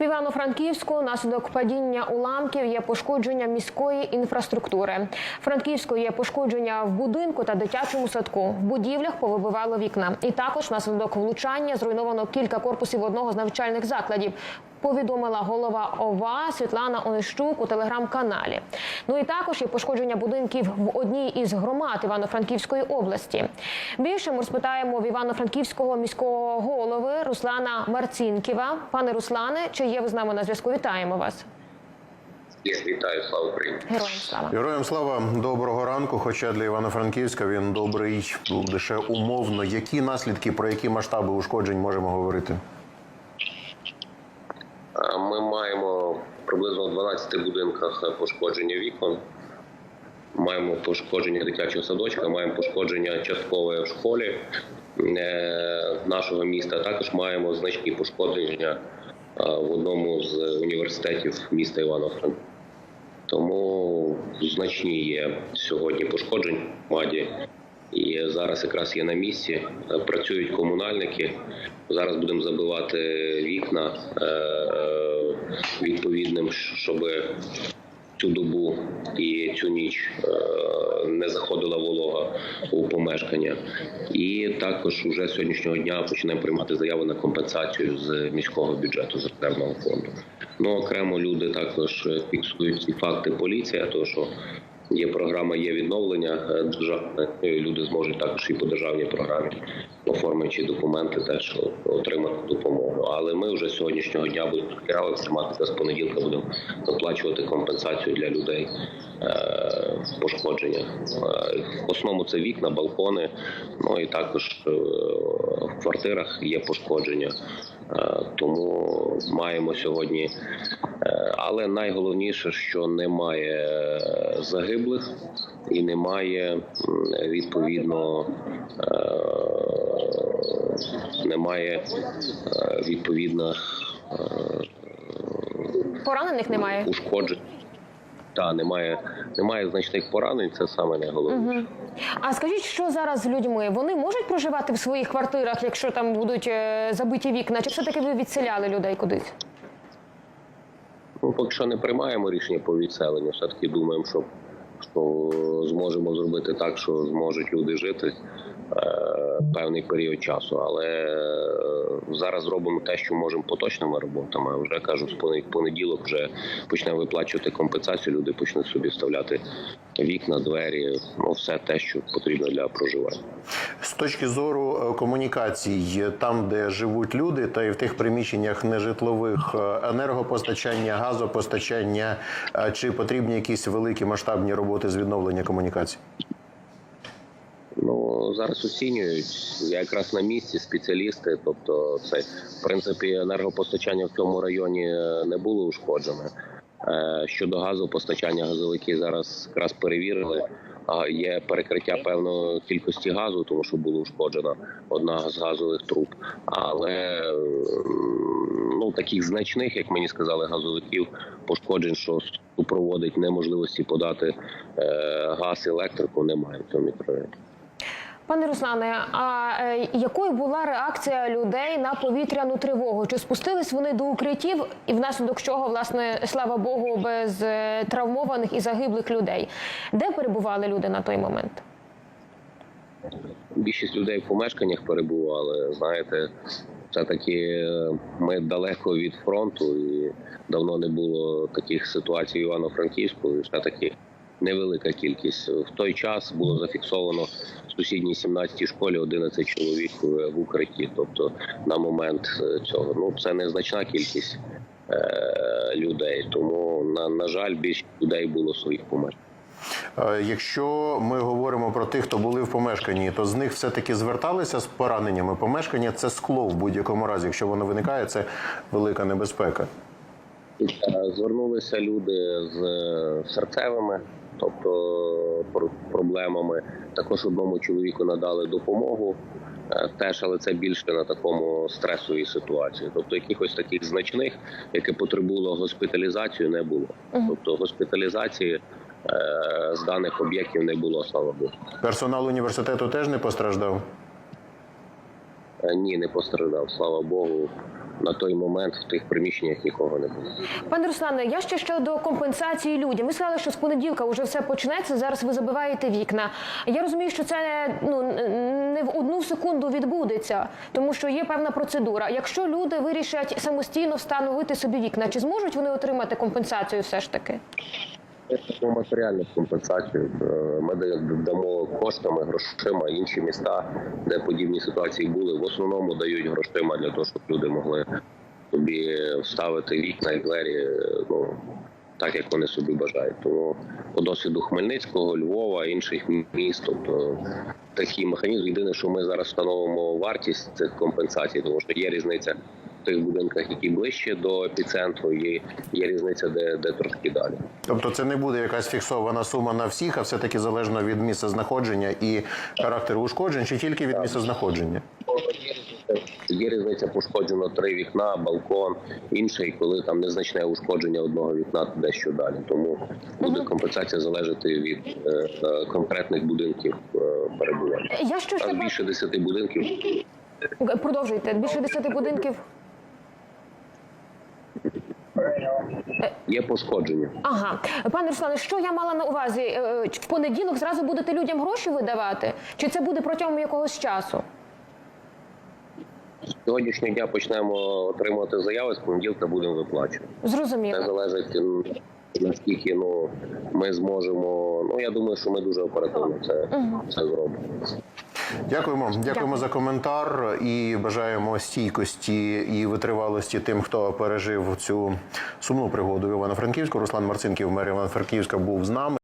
В Івано-Франківську наслідок падіння уламків є пошкодження міської інфраструктури. Франківською є пошкодження в будинку та дитячому садку. В будівлях повибивало вікна. І також наслідок влучання зруйновано кілька корпусів одного з навчальних закладів. Повідомила голова ОВА Світлана Онищук у телеграм-каналі. Ну і також є пошкодження будинків в одній із громад Івано-Франківської області. Більше ми розпитаємо в Івано-Франківського міського голови Руслана Марцінківа. Пане Руслане, чи є ви з нами на зв'язку? Вітаємо вас. Я вітаю, слава Україні. Героям слава. Героям слава доброго ранку. Хоча для Івано-Франківська він добрий лише умовно. Які наслідки, про які масштаби ушкоджень можемо говорити? А Ми маємо приблизно в 12 будинках пошкодження вікон. Маємо пошкодження дитячого садочка, маємо пошкодження часткове в школі е, нашого міста. Також маємо значні пошкодження е, в одному з університетів міста Івано-Франківська. Тому значні є сьогодні пошкоджень в громаді. І зараз якраз є на місці. Е, Працюють комунальники. Зараз будемо забивати вікна е, е, відповідним, щоб цю добу і цю ніч е, не заходила волога у помешкання. І також уже сьогоднішнього дня починаємо приймати заяви на компенсацію з міського бюджету з резервного фонду. Ну окремо люди також фіксують ці факти поліція, тому що є програма, є відновлення е, державне. Люди зможуть також і по державній програмі, оформлюючи документи, теж отримати допомогу. Але ми вже сьогоднішнього дня будемо матеріали тримати з понеділка. Будемо виплачувати компенсацію для людей е, пошкодження. Е, В основному це вікна, балкони. Ну і також в квартирах є пошкодження. Тому маємо сьогодні. Але найголовніше, що немає е, загиблих і немає відповідно е, немає е, відповідно е, Поранених немає. ушкоджень. Та немає, немає значних поранень. Це саме найголовніше. А скажіть, що зараз з людьми? Вони можуть проживати в своїх квартирах, якщо там будуть забиті вікна? Чи все таки ви відселяли людей кудись? Ну, поки що не приймаємо рішення по відселенню. Все таки думаємо, що, що зможемо зробити так, що зможуть люди жити е, певний період часу. Але зараз робимо те, що можемо поточними роботами. Вже кажу, з понеділок вже почнемо виплачувати компенсацію. Люди почнуть собі вставляти вікна, двері, ну все те, що потрібно для проживання. З точки зору е, комунікацій, там, де живуть люди, та і в тих приміщеннях нежитлових е, енергопостачання, газопостачання, е, чи потрібні якісь великі масштабні роботи з відновлення комунікацій? Зараз оцінюють якраз на місці спеціалісти. Тобто, це в принципі енергопостачання в цьому районі е, не було ушкоджене. Е, Щодо газопостачання, газовики зараз якраз перевірили. Є перекриття певної кількості газу, тому що було ушкоджена одна з газових труб. Але ну таких значних, як мені сказали, газовиків пошкоджень, що супроводить неможливості подати е, газ, електрику, немає в цьому мікрорайоні. Пане Руслане, а е, якою була реакція людей на повітряну тривогу? Чи спустились вони до укриттів, і внаслідок чого, власне, слава Богу, без е, травмованих і загиблих людей? Де перебували люди на той момент? більшість людей в помешканнях перебували. Знаєте, все таки ми далеко від фронту, і давно не було таких ситуацій в Івано-Франківську. Все таки невелика кількість. В той час було зафіксовано в сусідній 17-й школі 11 чоловік в укритті. Тобто, на момент е, цього ну це незначна кількість е- людей. Тому на, на жаль, більшість людей було своїх помешканнях. Е, Якщо ми говоримо про тих, хто були в помешканні, то з них все-таки зверталися з пораненнями. Помешкання це скло в будь-якому разі. Якщо воно виникає, це велика небезпека. Е, Звернулися люди з серцевими, тобто проблемами. Також одному чоловіку надали допомогу. е, Теж, але це більше на такому стресовій ситуації. Тобто якихось таких значних, яке потребувало госпіталізацію, не було. Тобто госпіталізації е, з даних об'єктів не було, слава Богу. Персонал університету теж не постраждав. Е, Ні, не постраждав, слава Богу. На той момент в тих приміщеннях нікого не було. Пане Руслане, я ще щодо компенсації людям. Ви сказали, що з понеділка вже все почнеться. Зараз ви забиваєте вікна. Я розумію, що це ну не в одну секунду відбудеться, тому що є певна процедура. Якщо люди вирішать самостійно встановити собі вікна, чи зможуть вони отримати компенсацію все ж таки? Про матеріальну компенсацію Е, ми да- дамо коштами, грошима. Інші міста, де подібні ситуації були, в основному дають грошима для того, щоб люди могли собі вставити вікна і двері. е, Ну так як вони собі бажають. Тому по досвіду Хмельницького, Львова, інших міст, тобто такий механізм. Єдине, що ми зараз встановимо вартість цих компенсацій, тому що є різниця тих будинках, які ближче до епіцентру, є, є різниця, де, де трошки далі. Тобто це не буде якась фіксована сума на всіх, а все-таки залежно від місця знаходження і характеру ушкоджень, чи тільки від місця знаходження? Є різниця пошкоджено три вікна, балкон, інший, коли там незначне ушкодження одного вікна дещо далі. Тому буде компенсація залежати від е, е, конкретних будинків е, перебування. Я що ще більше десяти будинків продовжуйте більше десяти будинків. Є пошкодження. Ага, пане Руслане, що я мала на увазі? Е, В понеділок зразу будете людям гроші видавати? Чи це буде протягом якогось часу? З сьогоднішнього дня почнемо отримувати заяви. З понеділка будемо виплачувати. Це Зрозуміло. залежить м, наскільки ну ми зможемо. Ну я думаю, що ми дуже оперативно це, це зробимо. Дякуємо, дякуємо за коментар і бажаємо стійкості і витривалості тим, хто пережив цю сумну пригоду в Івано-Франківську. Руслан Марцинків, мер Івано-Франківська, був з нами.